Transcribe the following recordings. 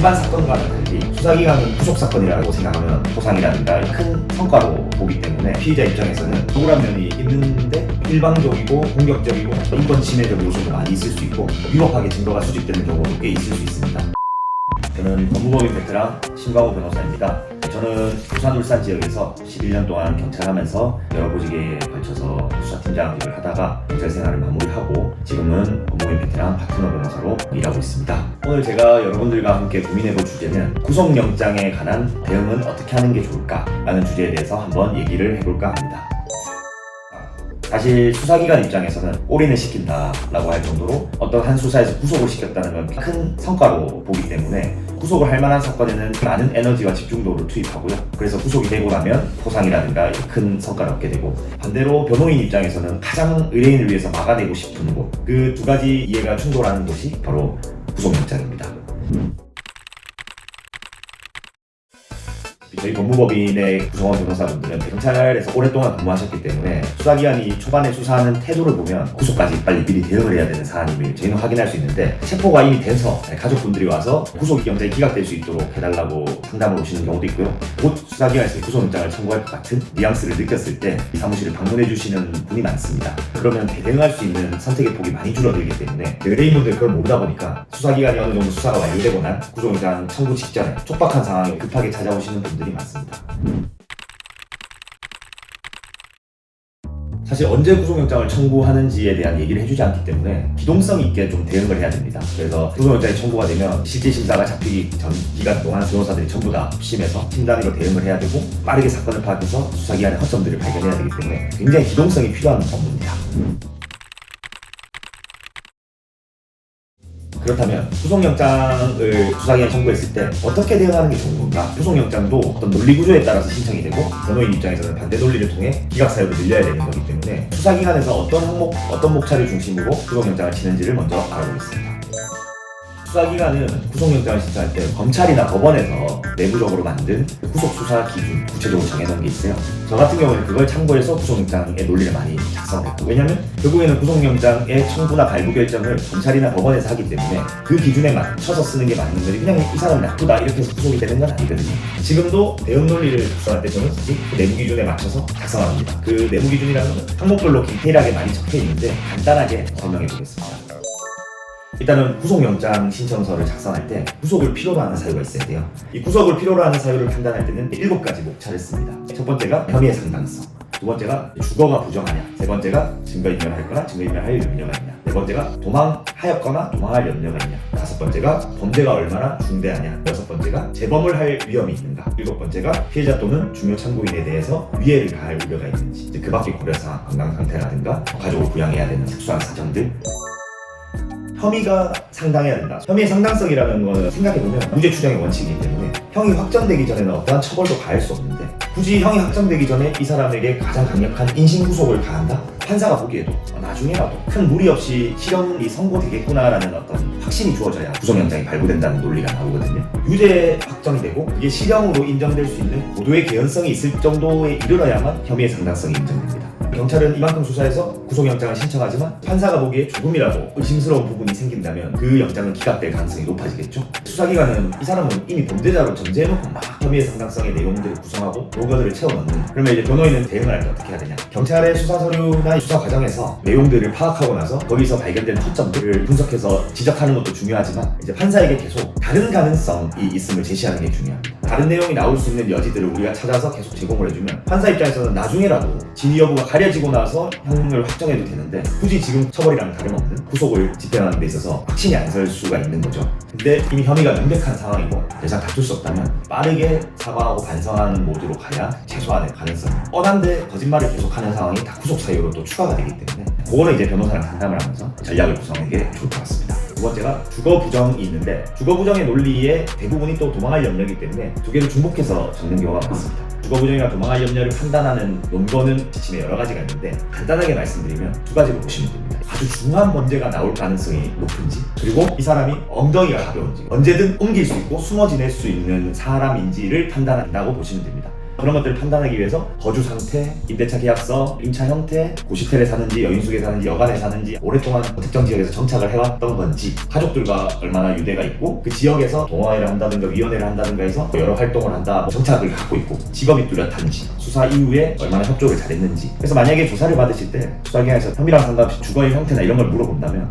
일반 사건과는 달리 수사기관은 구속 사건이라고 생각하면 보상이라든가 큰 성과로 보기 때문에 피의자 입장에서는 억울한 면이 있는데 일방적이고 공격적이고 인권 침해적 요소도 많이 있을 수 있고 위법하게 증거가 수집되는 경우도 꽤 있을 수 있습니다. 저는 법무법인 베테랑 신광호 변호사입니다. 저는 부산 울산 지역에서 11년 동안 경찰하면서 여러 보직에 걸쳐서 수사팀장 일을 하다가 경찰 생활을 마무리하고 지금은 법무법인 베테랑 박준호 변호사로 일하고 있습니다. 오늘 제가 여러분들과 함께 고민해볼 주제는 구속영장에 관한 대응은 어떻게 하는 게 좋을까? 라는 주제에 대해서 한번 얘기를 해볼까 합니다. 사실 수사기관 입장에서는 올인을 시킨다라고 할 정도로 어떤 한 수사에서 구속을 시켰다는 건 큰 성과로 보기 때문에 구속을 할 만한 사건에는 많은 에너지와 집중도를 투입하고요. 그래서 구속이 되고 나면 포상이라든가 큰 성과를 얻게 되고 반대로 변호인 입장에서는 가장 의뢰인을 위해서 막아내고 싶은 곳 그 두 가지 이해가 충돌하는 곳이 바로 구속영장입니다. 저희 법무법인의 구성원 변호사분들은 경찰에서 오랫동안 근무하셨기 때문에 수사기관이 초반에 수사하는 태도를 보면 구속까지 빨리 미리 대응을 해야 되는 사안임을 저희는 확인할 수 있는데 체포가 이미 돼서 가족분들이 와서 구속 영장이 기각될 수 있도록 해달라고 상담을 오시는 경우도 있고요. 곧 수사기관에서 구속영장을 청구할 것 같은 뉘앙스를 느꼈을 때 이 사무실을 방문해 주시는 분이 많습니다. 그러면 대응할 수 있는 선택의 폭이 많이 줄어들기 때문에 의뢰인분들 그걸 모르다 보니까 수사기관이 어느 정도 수사가 완료되고 난 구속영장 청구 직전에 촉박한 상황에 급하게 찾아오시는 분들이 많습니다. 사실 언제 구속영장을 청구하는지에 대한 얘기를 해주지 않기 때문에 기동성 있게 좀 대응을 해야 됩니다. 그래서 구속영장이 청구가 되면 실제 심사가 잡히기 전 기간 동안 변호사들이 전부 다 심해서 팀단위로 대응을 해야 되고 빠르게 사건을 파악해서 수사기관의 허점들을 발견해야 되기 때문에 굉장히 기동성이 필요한 업무입니다. 그렇다면 구속영장을 수사기관에 청구했을 때 어떻게 대응하는 게 좋은 건가? 구속영장도 어떤 논리 구조에 따라서 신청이 되고 변호인 입장에서는 반대 논리를 통해 기각 사유를 늘려야 되는 거기 때문에 수사기관에서 어떤 항목, 어떤 목차를 중심으로 구속영장을 치는지를 먼저 알아보겠습니다. 수사기관은 구속영장을 신청할 때 검찰이나 법원에서 내부적으로 만든 구속수사 기준 구체적으로 정해놓은 게 있어요. 저 같은 경우는 그걸 참고해서 구속영장의 논리를 많이 작성했고 왜냐면 결국에는 구속영장의 청구나 발부 결정을 검찰이나 법원에서 하기 때문에 그 기준에 맞춰서 쓰는 게 맞는 거지 그냥 이 사람이 나쁘다 이렇게 해서 구속이 되는 건 아니거든요. 지금도 대응 논리를 구성할 때 저는 사실 그 내부 기준에 맞춰서 작성합니다. 그 내부 기준이라는 건 항목별로 디테일하게 많이 적혀 있는데 간단하게 설명해 보겠습니다. 일단은 구속영장 신청서를 작성할 때 구속을 필요로 하는 사유가 있어야 돼요. 이 구속을 필요로 하는 사유를 판단할 때는 일곱 가지 목차를 씁니다. 첫 번째가 혐의의 상당성. 두 번째가 주거가 부정하냐. 세 번째가 증거인멸할 거나 증거인멸할 염려가 있냐. 네 번째가 도망하였거나 도망할 염려가 있냐. 다섯 번째가 범죄가 얼마나 중대하냐. 여섯 번째가 재범을 할 위험이 있는가. 일곱 번째가 피해자 또는 중요 참고인에 대해서 위해를 가할 우려가 있는지. 그 밖의 고려사항, 건강 상태라든가 가족을 부양해야 되는 특수한 사정들 혐의가 상당해야 된다. 혐의의 상당성이라는 거는 생각해보면 무죄 추정의 원칙이기 때문에 형이 확정되기 전에는 어떠한 처벌도 가할 수 없는데 굳이 형이 확정되기 전에 이 사람에게 가장 강력한 인신구속을 가한다? 판사가 보기에도 나중에라도 큰 무리 없이 실형이 선고되겠구나라는 어떤 확신이 주어져야 구속영장이 발부된다는 논리가 나오거든요. 유죄 확정이 되고 그게 실형으로 인정될 수 있는 고도의 개연성이 있을 정도에 이르러야만 혐의의 상당성이 인정됩니다. 경찰은 이만큼 수사해서 구속영장을 신청하지만 판사가 보기에 조금이라도 의심스러운 부분이 생긴다면 그 영장은 기각될 가능성이 높아지겠죠. 수사기관은 이 사람은 이미 범죄자로 전제해놓고 막 혐의의 상당성의 내용들을 구성하고 로그들을 채워넣는 그러면 이제 변호인은 대응을 할 때 어떻게 해야 되냐 경찰의 수사 서류나 수사 과정에서 내용들을 파악하고 나서 거기서 발견된 허점들을 분석해서 지적하는 것도 중요하지만 이제 판사에게 계속 다른 가능성이 있음을 제시하는 게 중요합니다. 다른 내용이 나올 수 있는 여지들을 우리가 찾아서 계속 제공을 해주면 판사 입장에서는 나중에라도 진위 여부가 가려 지고 나서 형을 확정해도 되는데 굳이 지금 처벌이랑 다름없는 구속을 집행하는 데 있어서 확신이 안 설 수가 있는 거죠. 근데 이미 혐의가 명백한 상황이고 더 이상 다툴 수 없다면 빠르게 사과하고 반성하는 모드로 가야 최소한의 가능성이 뻔한데 거짓말을 계속하는 상황이 다 구속 사유로 또 추가가 되기 때문에 그거는 이제 변호사랑 상담을 하면서 전략을 구성하는 게 좋을 것 같습니다. 두 번째가 주거 부정이 있는데 주거 부정의 논리의 대부분이 또 도망할 염려이기 때문에 두 개를 중복해서 적는 경우가 많습니다. 주거 부정이나 도망할 염려를 판단하는 논거는 지침에 여러 가지가 있는데 간단하게 말씀드리면 두 가지로 보시면 됩니다. 아주 중한 범죄가 나올 가능성이 높은지 그리고 이 사람이 엉덩이가 가벼운지 언제든 옮길 수 있고 숨어 지낼 수 있는 사람인지를 판단한다고 보시면 됩니다. 그런 것들을 판단하기 위해서 거주 상태, 임대차 계약서, 임차 형태, 고시텔에 사는지 여인숙에 사는지 여관에 사는지 오랫동안 특정 지역에서 정착을 해왔던 건지 가족들과 얼마나 유대가 있고 그 지역에서 동아회를 한다든가 위원회를 한다든가 해서 여러 활동을 한다 뭐 정착을 갖고 있고 직업이 뚜렷한지 수사 이후에 얼마나 협조를 잘했는지 그래서 만약에 조사를 받으실 때 수사기관에서 혐의랑 상관없이 주거의 형태나 이런 걸 물어본다면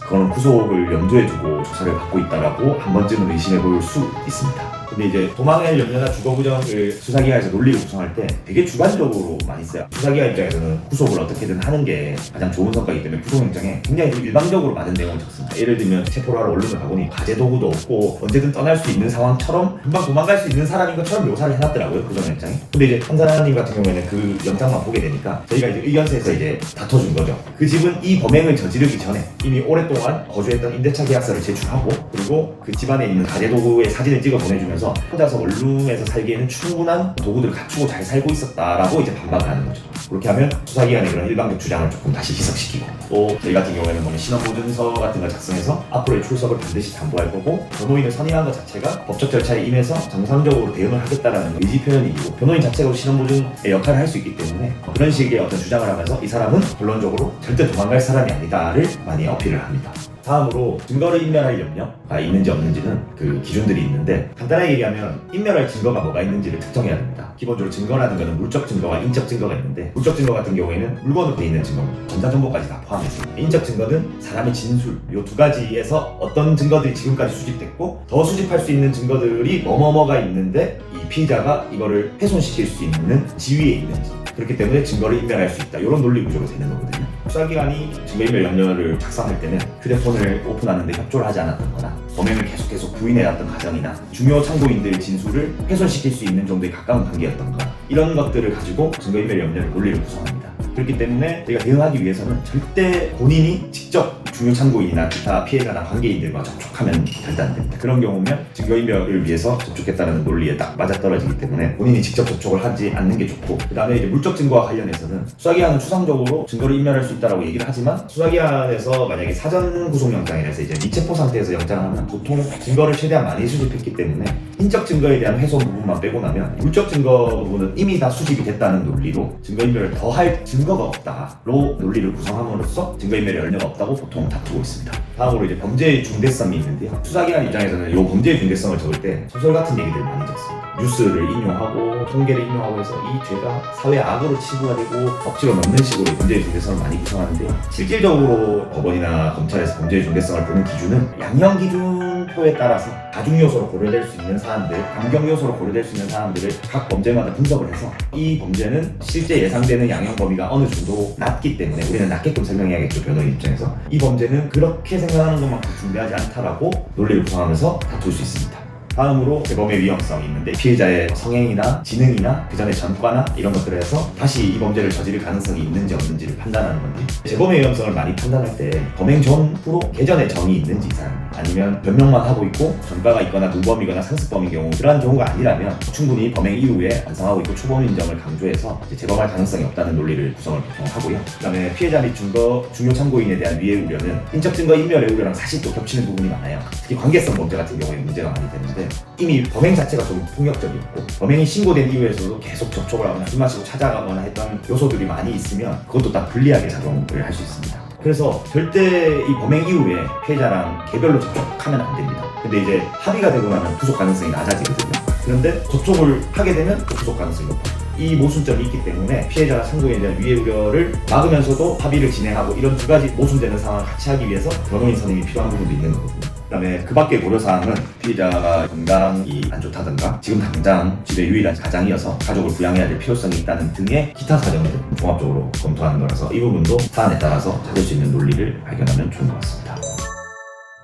그거는 구속을 염두에 두고 조사를 받고 있다라고 한 번쯤은 의심해 볼 수 있습니다. 근데 이제 도망할 염려나 주거 부정을 수사기관에서 논리를 구성할 때 되게 주관적으로 많이 써요. 수사기관 입장에서는 구속을 어떻게든 하는 게 가장 좋은 성과이기 때문에 구속영장에 굉장히 좀 일방적으로 많은 내용을 적습니다. 예를 들면 체포를 하러 언론을 가보니 가재 도구도 없고 언제든 떠날 수 있는 상황처럼 금방 도망갈 수 있는 사람인 것처럼 묘사를 해놨더라고요 구속영장에. 근데 이제 판사님 같은 경우에는 그 영장만 보게 되니까 저희가 이제 의견서에서 이제 다퉈준 거죠. 그 집은 이 범행을 저지르기 전에 이미 오랫동안 거주했던 임대차 계약서를 제출하고 그리고 그 집안에 있는 가재 도구의 사진을 찍어 보내주면서 혼자서 원룸에서 살기에는 충분한 도구들을 갖추고 잘 살고 있었다라고 이제 반박을 하는 거죠. 그렇게 하면 수사기관의 그런 일방적 주장을 조금 다시 희석시키고 또 저희 같은 경우에는 뭐 신원보증서 같은 걸 작성해서 앞으로의 출석을 반드시 담보할 거고 변호인을 선임한 것 자체가 법적 절차에 임해서 정상적으로 대응을 하겠다라는 의지 표현이고 변호인 자체가 신원보증의 역할을 할 수 있기 때문에 그런 식의 어떤 주장을 하면서 이 사람은 결론적으로 절대 도망갈 사람이 아니다를 많이 어필을 합니다. 다음으로 증거를 인멸할 염려가 있는지 없는지는 그 기준들이 있는데 간단하게 얘기하면 인멸할 증거가 뭐가 있는지를 특정해야 됩니다. 기본적으로 증거라는 것은 물적 증거와 인적 증거가 있는데 물적 증거 같은 경우에는 물건으로 돼 있는 증거입니다. 전자정보까지 다 포함해서 인적 증거는 사람의 진술 이 두 가지에서 어떤 증거들이 지금까지 수집됐고 더 수집할 수 있는 증거들이 뭐뭐뭐가 있는데 이 피의자가 이거를 훼손시킬 수 있는 지위에 있는지 그렇기 때문에 증거를 인멸할 수 있다. 이런 논리 구조로 되는 거거든요. 수사기관이 증거인멸 염려를 작성할 때는 휴대폰을 오픈하는데 협조를 하지 않았던 거나 범행을 계속해서 부인해왔던 가정이나 중요 참고인들의 진술을 훼손시킬 수 있는 정도의 가까운 관계였던 거나 이런 것들을 가지고 증거인멸 염려를 논리를 구성합니다. 그렇기 때문에 저희가 대응하기 위해서는 절대 본인이 직접 중요 참고인이나 기타 피해자나 관계인들과 접촉하면 절대 안 됩니다. 그런 경우면 증거인멸을 위해서 접촉했다는 논리에 딱 맞아떨어지기 때문에 본인이 직접 접촉을 하지 않는 게 좋고 그 다음에 이제 물적 증거와 관련해서는 수사기관은 추상적으로 증거를 인멸할 수 있다라고 얘기를 하지만 수사기관에서 만약에 사전 구속영장이라서 이제 미체포 상태에서 영장을 하면 보통 증거를 최대한 많이 수집했기 때문에 인적 증거에 대한 훼손 부분만 빼고 나면 물적 증거 부분은 이미 다 수집이 됐다는 논리로 증거인멸을 더할 증거 가 없다로 논리를 구성함으로써 증거인멸의 열려가 없다고 보통 다투고 있습니다. 다음으로 이제 범죄의 중대성이 있는데요. 수사기관 입장에서는 이 범죄의 중대성을 적을 때 소설 같은 얘기들을 많이 적습니다. 뉴스를 인용하고 통계를 인용하고 해서 이 죄가 사회 악으로 치부가 되고 억지로 넣는 식으로 범죄의 중대성을 많이 구성하는데 실질적으로 법원이나 검찰에서 범죄의 중대성을 보는 기준은 양형 기준 표에 따라서 가중 요소로 고려될 수 있는 사안들, 감경 요소로 고려될 수 있는 사안들을 각 범죄마다 분석을 해서 이 범죄는 실제 예상되는 양형 범위가 어느 정도 낮기 때문에 우리는 낮게끔 설명해야겠죠 변호인 입장에서 이 범죄는 그렇게 생각하는 것만큼 중대하지 않다라고 논리를 구성하면서 다툴 수 있습니다. 다음으로 재범의 위험성이 있는데 피해자의 성행이나 지능이나 그 전에 전과나 이런 것들에서 다시 이 범죄를 저지를 가능성이 있는지 없는지를 판단하는 건데 재범의 위험성을 많이 판단할 때 범행 전후로 개전의 정이 있는지 이 사람 아니면 변명만 하고 있고 전과가 있거나 무범이거나 상습범인 경우 그러한 경우가 아니라면 충분히 범행 이후에 완성하고 있고 초범 인정을 강조해서 재범할 가능성이 없다는 논리를 구성을 보통 하고요. 그다음에 피해자 및 증거 중요 참고인에 대한 위해 우려는 인적 증거 인멸의 우려랑 사실 또 겹치는 부분이 많아요. 특히 관계성 범죄 같은 경우에 문제가 많이 되는데 이미 범행 자체가 좀 폭력적이었고 범행이 신고된 이후에서도 계속 접촉을 하거나 술 마시고 찾아가거나 했던 요소들이 많이 있으면 그것도 다 불리하게 작용을 할 수 있습니다. 그래서 절대 이 범행 이후에 피해자랑 개별로 접촉하면 안 됩니다. 근데 이제 합의가 되고 나면 구속 가능성이 낮아지거든요. 그런데 접촉을 하게 되면 또 구속 가능성이 높아요. 이 모순점이 있기 때문에 피해자가 참고인에 대한 위해 우려를 막으면서도 합의를 진행하고 이런 두 가지 모순되는 상황을 같이 하기 위해서 변호인 선임이 필요한 부분도 있는 거거든요. 그다음에 그 밖의 고려사항은 피해자가 건강이 안 좋다든가 지금 당장 집의 유일한 가장이어서 가족을 부양해야 될 필요성이 있다는 등의 기타 사정을 종합적으로 검토하는 거라서 이 부분도 사안에 따라서 찾을 수 있는 논리를 발견하면 좋은 것 같습니다.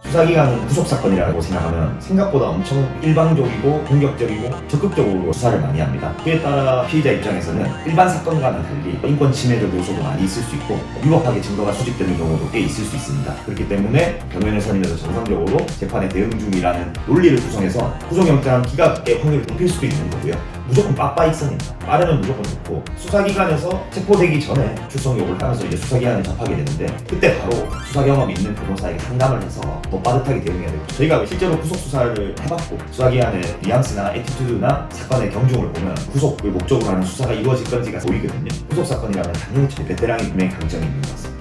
수사기관은 구속 사건이라고 생각하면 생각보다 엄청 일방적이고 공격적이고 적극적으로 수사를 많이 합니다. 그에 따라 피의자 입장에서는 일반 사건과는 달리 인권 침해적 요소도 많이 있을 수 있고 위법하게 증거가 수집되는 경우도 꽤 있을 수 있습니다. 그렇기 때문에 변호인을 선임해서 정상적으로 재판에 대응 중이라는 논리를 구성해서 구속영장 기각의 확률을 높일 수도 있는 거고요. 무조건 빠빠익선입니다. 빠르면 무조건 좋고 수사기관에서 체포되기 전에 출석 요구를 하면서 이제 수사기관에 접하게 되는데 그때 바로 수사 경험 있는 변호사에게 상담을 해서 더 빠듯하게 대응해야 되고 저희가 실제로 구속 수사를 해봤고 수사기관의 뉘앙스나 에티튜드나 사건의 경중을 보면 구속을 목적으로 하는 수사가 이루어질 건지가 보이거든요. 구속 사건이라면 당연히 베테랑이 분명히 강점이 있는 것 같습니다.